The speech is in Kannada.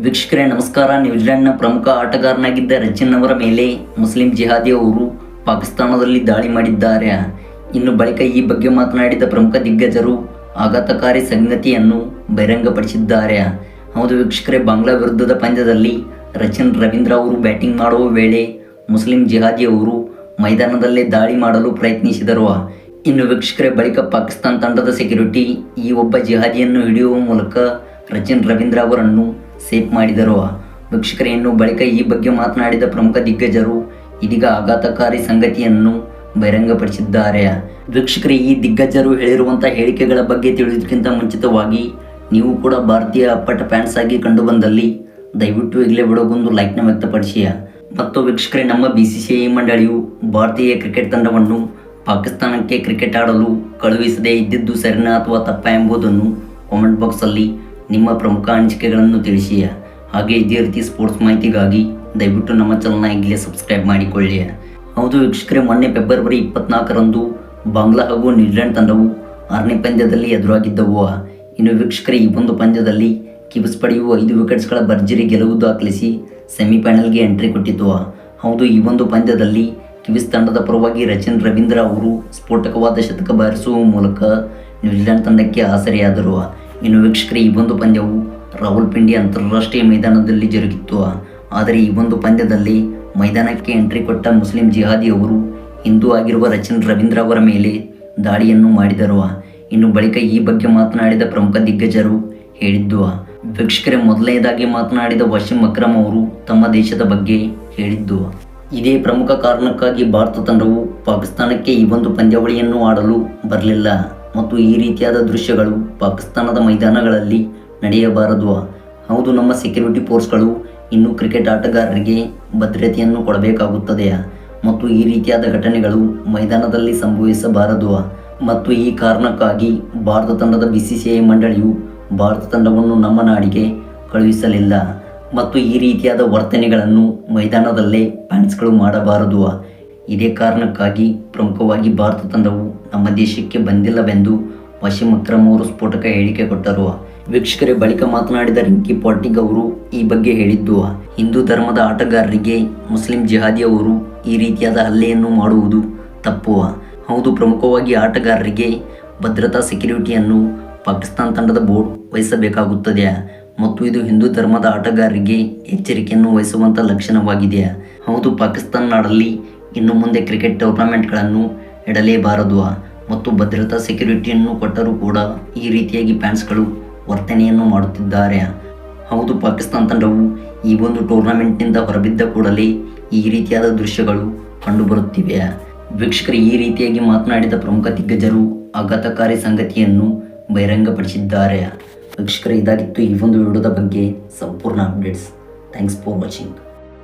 ವೀಕ್ಷಕರೇ, ನಮಸ್ಕಾರ. ನ್ಯೂಜಿಲೆಂಡ್ನ ಪ್ರಮುಖ ಆಟಗಾರನಾಗಿದ್ದ ರಚಿನ್ ಅವರ ಮೇಲೆ ಮುಸ್ಲಿಂ ಜಿಹಾದಿ ಅವರು ಪಾಕಿಸ್ತಾನದಲ್ಲಿ ದಾಳಿ ಮಾಡಿದ್ದಾರೆ. ಇನ್ನು ಬಳಿಕ ಈ ಬಗ್ಗೆ ಮಾತನಾಡಿದ ಪ್ರಮುಖ ದಿಗ್ಗಜರು ಆಘಾತಕಾರಿ ಸಂಗತಿಯನ್ನು ಬಹಿರಂಗಪಡಿಸಿದ್ದಾರೆ. ಹೌದು ವೀಕ್ಷಕರೇ, ಬಾಂಗ್ಲಾ ವಿರುದ್ಧದ ಪಂದ್ಯದಲ್ಲಿ ರಚಿನ್ ರವೀಂದ್ರ ಅವರು ಬ್ಯಾಟಿಂಗ್ ಮಾಡುವ ವೇಳೆ ಮುಸ್ಲಿಂ ಜಿಹಾದಿ ಅವರು ಮೈದಾನದಲ್ಲೇ ದಾಳಿ ಮಾಡಲು ಪ್ರಯತ್ನಿಸಿದರು. ಇನ್ನು ವೀಕ್ಷಕರೇ, ಬಳಿಕ ಪಾಕಿಸ್ತಾನ ತಂಡದ ಸೆಕ್ಯೂರಿಟಿ ಈ ಒಬ್ಬ ಜಿಹಾದಿಯನ್ನು ಹಿಡಿಯುವ ಮೂಲಕ ರಚಿನ್ ರವೀಂದ್ರ ಅವರನ್ನು ಸೇಫ್ ಮಾಡಿದರು? ವೀಕ್ಷಕರೇ ಬಳಿಕ ಈ ಬಗ್ಗೆ ಮಾತನಾಡಿದ ಪ್ರಮುಖ ದಿಗ್ಗಜರು ಇದೀಗ ಆಘಾತಕಾರಿ ಸಂಗತಿಯನ್ನು ಬಹಿರಂಗಪಡಿಸಿದ್ದಾರೆ. ವೀಕ್ಷಕರೇ ಈ ದಿಗ್ಗಜರು ಹೇಳಿರುವಂತಹ ಹೇಳಿಕೆಗಳ ಬಗ್ಗೆ ತಿಳಿಯೋದಕ್ಕಿಂತ ಮುಂಚಿತವಾಗಿ ನೀವು ಕೂಡ ಭಾರತೀಯ ಅಪ್ಪಟ ಫ್ಯಾನ್ಸ್ ಆಗಿ ಕಂಡು ಬಂದಲ್ಲಿ ದಯವಿಟ್ಟು ಈಗಲೇ ಬಿಡೋಗೊಂದು ಲೈಕ್ನ ವ್ಯಕ್ತಪಡಿಸಿ ಮತ್ತು ವೀಕ್ಷಕರೇ ನಮ್ಮ ಬಿ ಸಿ ಸಿ ಐ ಮಂಡಳಿಯು ಭಾರತೀಯ ಕ್ರಿಕೆಟ್ ತಂಡವನ್ನು ಪಾಕಿಸ್ತಾನಕ್ಕೆ ಕ್ರಿಕೆಟ್ ಆಡಲು ಕಳುಹಿಸದೇ ಇದ್ದಿದ್ದು ಸರಿನಾ ಅಥವಾ ತಪ್ಪ ಎಂಬುದನ್ನು ಕಾಮೆಂಟ್ ಬಾಕ್ಸಲ್ಲಿ ನಿಮ್ಮ ಪ್ರಮುಖ ಅನಿಸಿಕೆಗಳನ್ನು ತಿಳಿಸಿ ಹಾಗೆ ಇದೇ ರೀತಿ ಸ್ಪೋರ್ಟ್ಸ್ ಮಾಹಿತಿಗಾಗಿ ದಯವಿಟ್ಟು ನಮ್ಮ ಚಾನಲ್ನ ಈಗಲೇ ಸಬ್ಸ್ಕ್ರೈಬ್ ಮಾಡಿಕೊಳ್ಳಿ. ಹೌದು ವೀಕ್ಷಕರೇ, ಮೊನ್ನೆ ಫೆಬ್ರವರಿ ಇಪ್ಪತ್ನಾಲ್ಕರಂದು ಬಾಂಗ್ಲಾ ಹಾಗೂ ನ್ಯೂಜಿಲೆಂಡ್ ತಂಡವು ಆರನೇ ಪಂದ್ಯದಲ್ಲಿ ಎದುರಾಗಿದ್ದವು ಇನ್ನು ವೀಕ್ಷಕರೇ, ಈ ಒಂದು ಪಂದ್ಯದಲ್ಲಿ ಕಿವಿಸ್ ಪಡೆಯುವ ಐದು ವಿಕೆಟ್ಸ್ಗಳ ಭರ್ಜರಿ ಗೆಲುವು ದಾಖಲಿಸಿ ಸೆಮಿಫೈನಲ್ಗೆ ಎಂಟ್ರಿ ಕೊಟ್ಟಿದ್ದವು ಹೌದು, ಈ ಒಂದು ಪಂದ್ಯದಲ್ಲಿ ಕಿವಿಸ್ ತಂಡದ ಪರವಾಗಿ ರಚಿನ್ ರವೀಂದ್ರ ಅವರು ಸ್ಫೋಟಕವಾದ ಶತಕ ಬಾರಿಸುವ ಮೂಲಕ ನ್ಯೂಜಿಲೆಂಡ್ ತಂಡಕ್ಕೆ ಆಸರೆಯಾದರು. ಇನ್ನು ವೀಕ್ಷಕರೇ, ಈ ಒಂದು ಪಂದ್ಯವು ರಾಹುಲ್ಪಿಂಡಿ ಅಂತಾರಾಷ್ಟ್ರೀಯ ಮೈದಾನದಲ್ಲಿ ಜರುಗಿತ್ತು. ಆದರೆ ಈ ಒಂದು ಪಂದ್ಯದಲ್ಲಿ ಮೈದಾನಕ್ಕೆ ಎಂಟ್ರಿ ಕೊಟ್ಟ ಮುಸ್ಲಿಂ ಜಿಹಾದಿ ಅವರು ಹಿಂದೂ ಆಗಿರುವ ರಚಿನ್ ರವೀಂದ್ರ ಅವರ ಮೇಲೆ ದಾಳಿಯನ್ನು ಮಾಡಿದರು. ಇನ್ನು ಬಳಿಕ ಈ ಬಗ್ಗೆ ಮಾತನಾಡಿದ ಪ್ರಮುಖ ದಿಗ್ಗಜರು ಹೇಳಿದ್ದು, ವೀಕ್ಷಕರೇ, ಮೊದಲನೇದಾಗಿ ಮಾತನಾಡಿದ ವಶೀಂ ಅಕ್ರಮ್ ಅವರು ತಮ್ಮ ದೇಶದ ಬಗ್ಗೆ ಹೇಳಿದ್ದು. ಇದೇ ಪ್ರಮುಖ ಕಾರಣಕ್ಕಾಗಿ ಭಾರತ ತಂಡವು ಪಾಕಿಸ್ತಾನಕ್ಕೆ ಈ ಒಂದು ಪಂದ್ಯಾವಳಿಯನ್ನು ಆಡಲು ಬರಲಿಲ್ಲ. ಮತ್ತು ಈ ರೀತಿಯಾದ ದೃಶ್ಯಗಳು ಪಾಕಿಸ್ತಾನದ ಮೈದಾನಗಳಲ್ಲಿ ನಡೆಯಬಾರದು. ಹೌದು, ನಮ್ಮ ಸೆಕ್ಯೂರಿಟಿ ಫೋರ್ಸ್ಗಳು ಇನ್ನು ಕ್ರಿಕೆಟ್ ಆಟಗಾರರಿಗೆ ಭದ್ರತೆಯನ್ನು ಕೊಡಬೇಕಾಗುತ್ತದೆ. ಮತ್ತು ಈ ರೀತಿಯಾದ ಘಟನೆಗಳು ಮೈದಾನದಲ್ಲಿ ಸಂಭವಿಸಬಾರದು. ಮತ್ತು ಈ ಕಾರಣಕ್ಕಾಗಿ ಭಾರತ ತಂಡದ ಬಿ ಸಿ ಸಿ ಐ ಮಂಡಳಿಯು ಭಾರತ ತಂಡವನ್ನು ನಮ್ಮ ನಾಡಿಗೆ ಕಳುಹಿಸಲಿಲ್ಲ. ಮತ್ತು ಈ ರೀತಿಯಾದ ವರ್ತನೆಗಳನ್ನು ಮೈದಾನದಲ್ಲೇ ಫ್ಯಾನ್ಸ್ಗಳು ಮಾಡಬಾರದು. ಇದೇ ಕಾರಣಕ್ಕಾಗಿ ಪ್ರಮುಖವಾಗಿ ಭಾರತ ತಂಡವು ನಮ್ಮ ದೇಶಕ್ಕೆ ಬಂದಿಲ್ಲವೆಂದು ವಶೀಂ ಅಕ್ರಮ್ ಅವರು ಸ್ಫೋಟಕ ಹೇಳಿಕೆ ಕೊಟ್ಟರು. ವೀಕ್ಷಕರೇ, ಬಳಿಕ ಮಾತನಾಡಿದ ರಿಂಕಿ ಪಾಟಿಗ್ ಅವರು ಈ ಬಗ್ಗೆ ಹೇಳಿದ್ದು, ಹಿಂದೂ ಧರ್ಮದ ಆಟಗಾರರಿಗೆ ಮುಸ್ಲಿಂ ಜಿಹಾದಿ ಅವರು ಈ ರೀತಿಯಾದ ಹಲ್ಲೆಯನ್ನು ಮಾಡುವುದು ತಪ್ಪು. ಹೌದು, ಪ್ರಮುಖವಾಗಿ ಆಟಗಾರರಿಗೆ ಭದ್ರತಾ ಸೆಕ್ಯೂರಿಟಿಯನ್ನು ಪಾಕಿಸ್ತಾನ ತಂಡದ ಬೋರ್ಡ್ ವಹಿಸಬೇಕಾಗುತ್ತದೆ ಮತ್ತು ಇದು ಹಿಂದೂ ಧರ್ಮದ ಆಟಗಾರರಿಗೆ ಎಚ್ಚರಿಕೆಯನ್ನು ವಹಿಸುವಂಥ ಲಕ್ಷಣವಾಗಿದೆ. ಹೌದು, ಪಾಕಿಸ್ತಾನ ನಾಡಲ್ಲಿ ಇನ್ನು ಮುಂದೆ ಕ್ರಿಕೆಟ್ ಟೂರ್ನಮೆಂಟ್ಗಳನ್ನು ಇಡಲೇಬಾರದು. ಮತ್ತು ಭದ್ರತಾ ಸೆಕ್ಯೂರಿಟಿಯನ್ನು ಕೊಟ್ಟರೂ ಕೂಡ ಈ ರೀತಿಯಾಗಿ ಫ್ಯಾನ್ಸ್ಗಳು ವರ್ತನೆಯನ್ನು ಮಾಡುತ್ತಿದ್ದಾರೆ. ಹೌದು, ಪಾಕಿಸ್ತಾನ ತಂಡವು ಈ ಒಂದು ಟೂರ್ನಮೆಂಟ್ನಿಂದ ಹೊರಬಿದ್ದ ಕೂಡಲೇ ಈ ರೀತಿಯಾದ ದೃಶ್ಯಗಳು ಕಂಡುಬರುತ್ತಿವೆ. ವೀಕ್ಷಕರು, ಈ ರೀತಿಯಾಗಿ ಮಾತನಾಡಿದ ಪ್ರಮುಖ ದಿಗ್ಗಜರು ಆಘಾತಕಾರಿ ಸಂಗತಿಯನ್ನು ಬಹಿರಂಗಪಡಿಸಿದ್ದಾರೆ. ವೀಕ್ಷಕರು, ಇದಾಗಿತ್ತು ಈ ಒಂದು ವಿಡಿಯೋದ ಬಗ್ಗೆ ಸಂಪೂರ್ಣ ಅಪ್ಡೇಟ್ಸ್. Thanks for watching